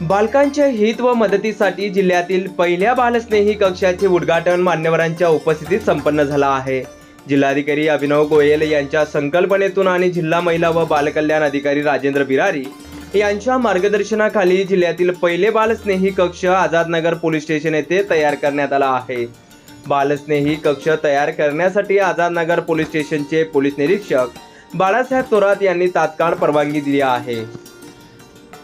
बालकांच्या हित व मदतीसाठी जिल्ह्यातील पहिल्या बालस्नेही कक्षाचे उद्घाटन मान्यवरांच्या उपस्थितीत संपन्न झाला आहे. जिल्हाधिकारी अभिनव गोयल यांच्या संकल्पनेतून आणि जिल्हा महिला व बालकल्याण अधिकारी राजेंद्र बिरारी यांच्या मार्गदर्शनाखाली जिल्ह्यातील पहिले बालस्नेही कक्ष आझादनगर पोलीस स्टेशन येथे तयार करण्यात आला आहे. बालस्नेही कक्ष तयार करण्यासाठी आझादनगर पोलीस स्टेशनचे पोलीस निरीक्षक बाळासाहेब थोरात यांनी तात्काळ परवानगी दिली आहे.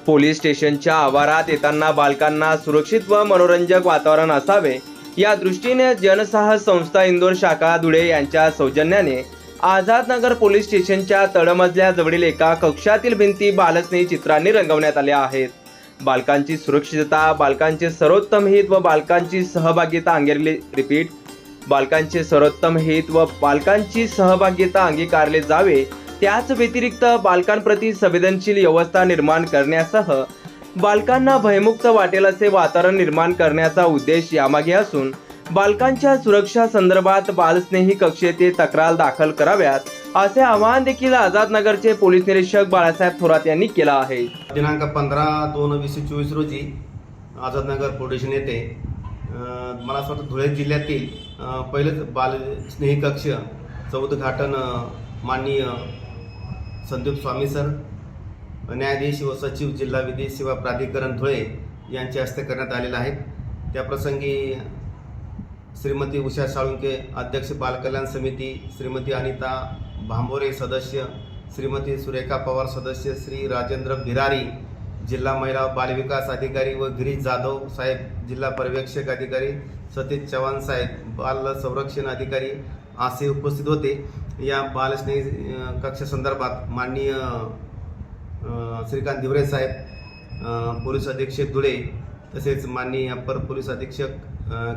पोलीस स्टेशनच्या आवारात येताना बालकांना सुरक्षित व मनोरंजक वातावरण असावे या दृष्टीने जनसाहस संस्था इंदोर शाखा धुळे यांच्या सौजन्याने आझादनगर पोलीस स्टेशनच्या तळमजल्याजवळील एका कक्षातील भिंती बालस्नेही चित्रांनी रंगवण्यात आल्या आहेत. बालकांची सुरक्षितता बालकांचे सर्वोत्तम हित व बालकांची सहभागिता अंगेरली रिपीट बालकांचे सर्वोत्तम हित व बालकांची सहभागिता अंगीकारले जावे त्याच व्यतिरिक्त बालकांप्रती संवेदनशील व्यवस्था निर्माण करण्यासह बालकांना भयमुक्त वाटेल असे वातावरण निर्माण करण्याचा उद्देश यामागे असून बालकांच्या सुरक्षा संदर्भात बालस्नेही कक्षेचे तक्रार दाखल कराव्यात असे आवाहन देखील आझादनगरचे पोलीस निरीक्षक बाळासाहेब थोरात यांनी केलं आहे. दिनांक पंधरा दोन वीसशे चोवीस रोजी आझादनगर पोलीस स्टेशन येथे मला असं वाटतं धुळे जिल्ह्यातील पहिलेच बालस्नेही कक्ष चौदघाटन माननीय संदीप स्वामी सर न्यायाधीश व सचिव जिल्हा विधी सेवा प्राधिकरण धुळे यांच्या हस्ते करण्यात आलेलं आहे. त्याप्रसंगी श्रीमती उषा साळुंके अध्यक्ष बालकल्याण समिती श्रीमती अनिता भांबोरे सदस्य श्रीमती सुरेखा पवार सदस्य श्री राजेंद्र भिरारी जिल्हा महिला बालविकास अधिकारी व गिरीश जाधव साहेब जिल्हा पर्यवेक्षक अधिकारी सतीश चव्हाण साहेब बाल संरक्षण अधिकारी असे उपस्थित होते या बालस्नेही कक्षासंदर्भात माननीय श्रीकांत दिवरे साहेब पोलीस अधीक्षक धुळे तसेच माननीय अप्पर पोलीस अधीक्षक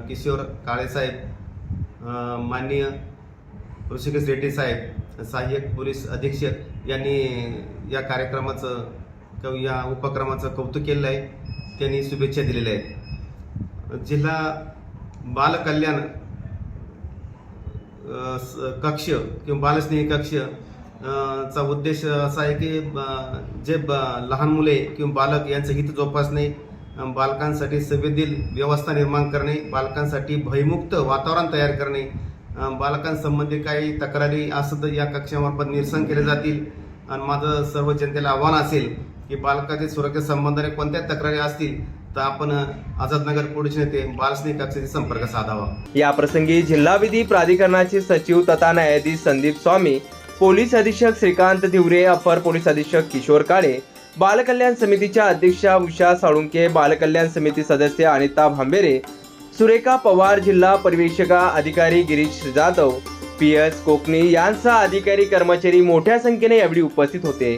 किशोर काळेसाहेब माननीय ऋषिकेश रेड्डी साहेब सहाय्यक पोलीस अधीक्षक यांनी या कार्यक्रमाचं किंवा या उपक्रमाचं कौतुक केलेलं आहे. त्यांनी शुभेच्छा दिलेल्या आहेत. जिल्हा बालकल्याण कक्ष किंवा बालस्नेही कक्ष चा उद्देश असा आहे की जे ब- लहान मुले किंवा बालक यांचं हित जोपासणे बालकांसाठी संवेदील व्यवस्था निर्माण करणे बालकांसाठी भयमुक्त वातावरण तयार करणे बालकांसंबंधी काही तक्रारी असं तर या कक्षामार्फत निरसन केले जातील. आणि माझं सर्व जनतेला आव्हान असेल की बालकाच्या सुरक्षे संबंधाने कोणत्या तक्रारी असतील तर आपण आझादनगर पोलीस नेते बालस्नेह कक्षाशी संपर्क साधावा. या प्रसंगी जिल्हा विधी प्राधिकरणाचे सचिव तथा न्यायाधीश संदीप स्वामी पोलीस अधीक्षक श्रीकांत दिवरे अपर पोलीस अधीक्षक किशोर काळे बालकल्याण समितीच्या अध्यक्षा उषा साळुंके बालकल्याण समिती सदस्य अनिता भांबेरे सुरेखा पवार जिल्हा पर्यवेक्षका अधिकारी गिरीश जाधव पी एस कोकणी यांसह अधिकारी कर्मचारी मोठ्या संख्येने यावेळी उपस्थित होते.